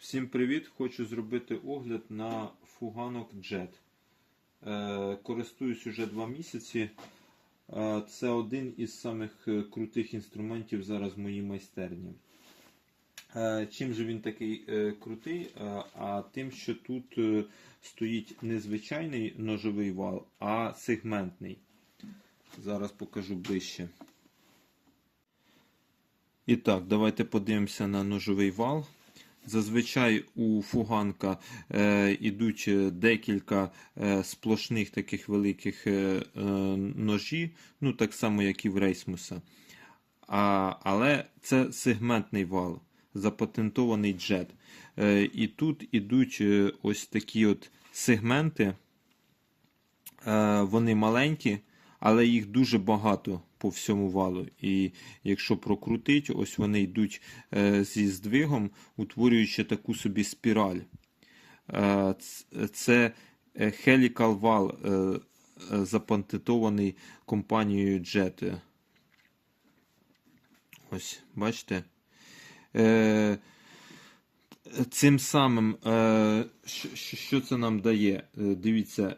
Всім привіт! Хочу зробити огляд на фуганок Jet. Е, користуюсь уже два місяці. Е, це один із самих е, крутих інструментів зараз в моїй майстерні. Чим же він такий крутий? А тим, що тут стоїть не звичайний ножовий вал, а сегментний. Зараз покажу ближче. І так, давайте подивимося на ножовий вал. Зазвичай у фуганка е, ідуть е, декілька е, сплошних таких великих е, е, ножі, ну так само, як і в рейсмуса. А, але це сегментний вал, запатентований джет. Е, і тут ідуть е, ось такі от сегменти. Е, вони маленькі, але їх дуже багато по всьому валу. І якщо прокрутить, ось вони йдуть е, зі здвигом, утворюючи таку собі спіраль. Е, Це е, Helical вал, запатентований компанією Jet. Ось, бачите? Цим самим, що, це нам дає? Дивіться,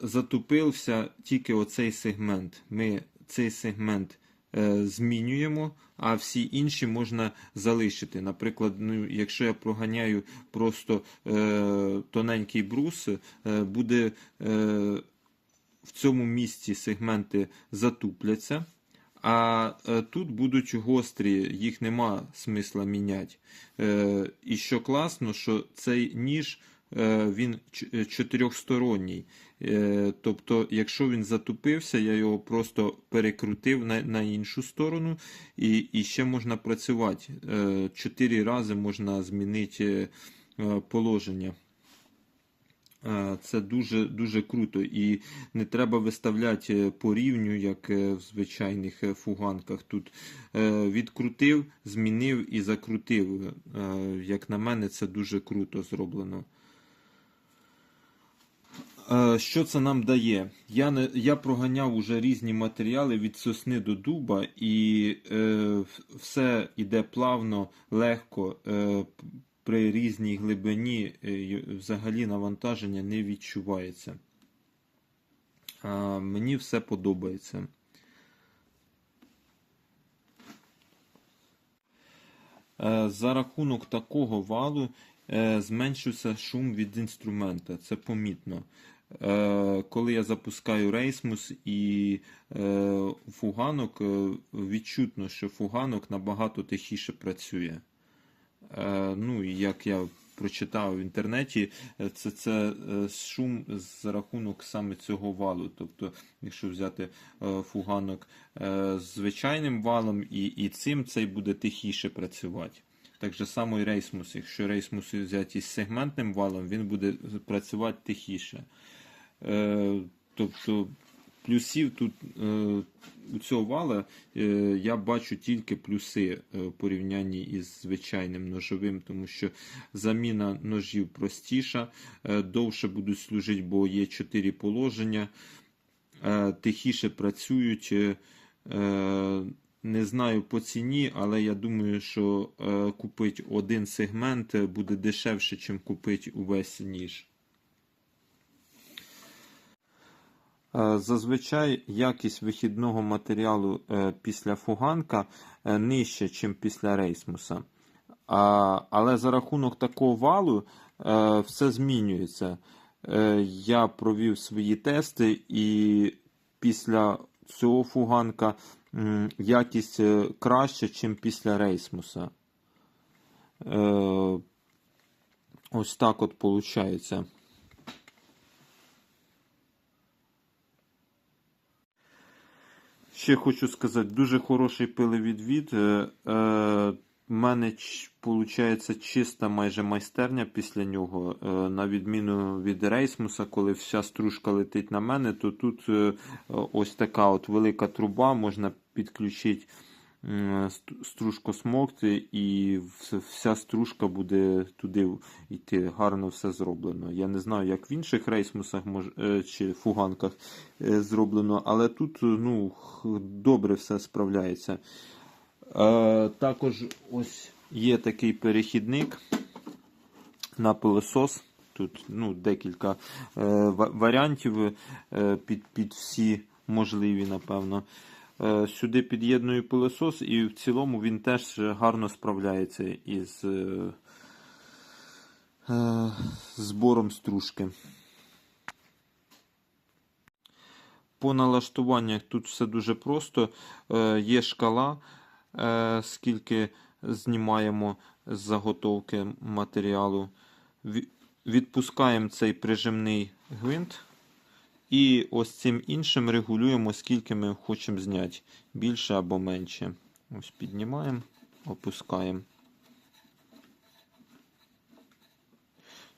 затупився тільки оцей сегмент. Ми цей сегмент е, змінюємо, а всі інші можна залишити. Наприклад, ну, якщо я проганяю просто е, тоненький брус, е, буде е, в цьому місці сегменти затупляться. А е, тут будуть гострі, їх нема смисла міняти. Е, і що класно, що цей ніж він е, чотирьохсторонній. Е, тобто, якщо він затупився, я його просто перекрутив на, на іншу сторону, і, і ще можна працювати. Е, Чотири рази можна змінити е, положення. Е, Це дуже дуже круто. І не треба виставляти е, по рівню, як е, в звичайних е, фуганках. Тут е, відкрутив, змінив і закрутив. Е, Як на мене, це дуже круто зроблено. Е, Що це нам дає? Я, не, я проганяв уже різні матеріали від сосни до дуба, і е, все йде плавно, легко. Е, при різній глибині е, взагалі навантаження не відчувається. А, мені все подобається. Е, За рахунок такого валу е, зменшився шум від інструмента. Це помітно. Е, Коли я запускаю рейсмус і е, фуганок, е, відчутно, що фуганок набагато тихіше працює. Ну, як я прочитав в інтернеті, це, це шум за рахунок саме цього валу. Тобто, якщо взяти фуганок з звичайним валом і, і цим, цей буде тихіше працювати. Так же само і рейсмус. Якщо рейсмус взяти із сегментним валом, він буде працювати тихіше. Е, Тобто плюсів тут е, у цього вала е, я бачу тільки плюси в порівнянні із звичайним ножовим, тому що заміна ножів простіша, довше будуть служити, бо є 4 положення, тихіше працюють. Не знаю по ціні, але я думаю, що купити один сегмент буде дешевше, ніж купити увесь ніж. Е, Зазвичай якість вихідного матеріалу е, після фуганка е, нижча, ніж після рейсмуса. Але за рахунок такого валу е, все змінюється. Е, Я провів свої тести, і після цього фуганка якість е, краща, ніж після рейсмуса. Е, Ось так от виходить. Ще хочу сказати, дуже хороший пилевідвід. Е, е, У мене виходить чиста майже майстерня після нього. Е, на відміну від рейсмуса, коли вся стружка летить на мене, то тут е, ось така от велика труба, можна підключити стружкосмокти, і вся стружка буде туди йти. Гарно все зроблено. Я не знаю, як в інших рейсмусах е, чи фуганках е, зроблено, але тут е, ну, добре все справляється. Е, також ось є такий перехідник. на пилосос. Тут ну, декілька е, варіантів е, під, під всі можливі, напевно. Е, сюди під'єдную пилосос, і в цілому він теж гарно справляється із е, е, збором стружки. По налаштуваннях тут все дуже просто. Є шкала, скільки знімаємо з заготовки матеріалу. Відпускаємо цей прижимний гвинт. І ось цим іншим регулюємо, скільки ми хочемо зняти. Більше або менше. Ось піднімаємо, опускаємо.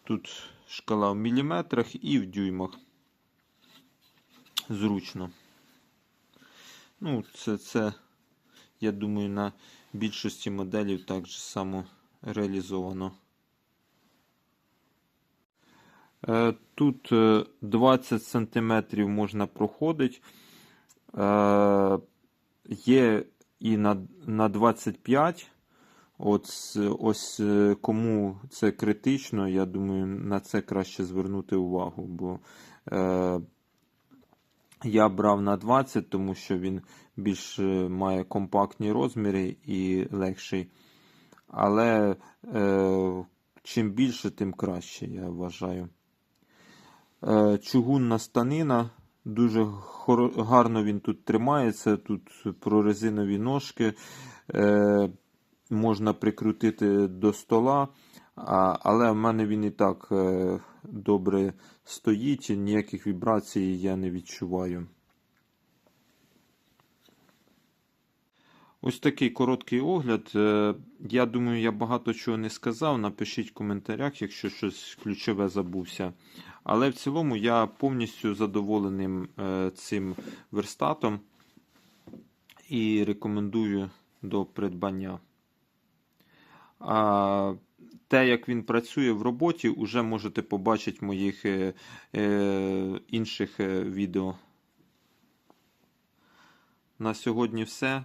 Тут шкала в міліметрах і в дюймах. Зручно. Ну, це, це, я думаю, на більшості моделів так же само реалізовано. Е, Тут е, 20 см можна проходити. Е, Є і на, на 25. От, ось е, кому це критично, я думаю, на це краще звернути увагу, бо е, я брав на 20, тому що він більш е, має компактні розміри і легший. Але е, чим більше, тим краще, я вважаю. Е, чугунна станина. Дуже гарно він тут тримається. Тут прорезинові ножки. Е, можна прикрутити до стола. Але в мене він і так е, добре стоїть, ніяких вібрацій я не відчуваю. Ось такий короткий огляд. Е, Я думаю, я багато чого не сказав. Напишіть в коментарях, якщо щось ключове забувся. Але в цілому я повністю задоволеним е, цим верстатом і рекомендую до придбання. А те, як він працює в роботі, вже можете побачити в моїх е, інших відео. На сьогодні все.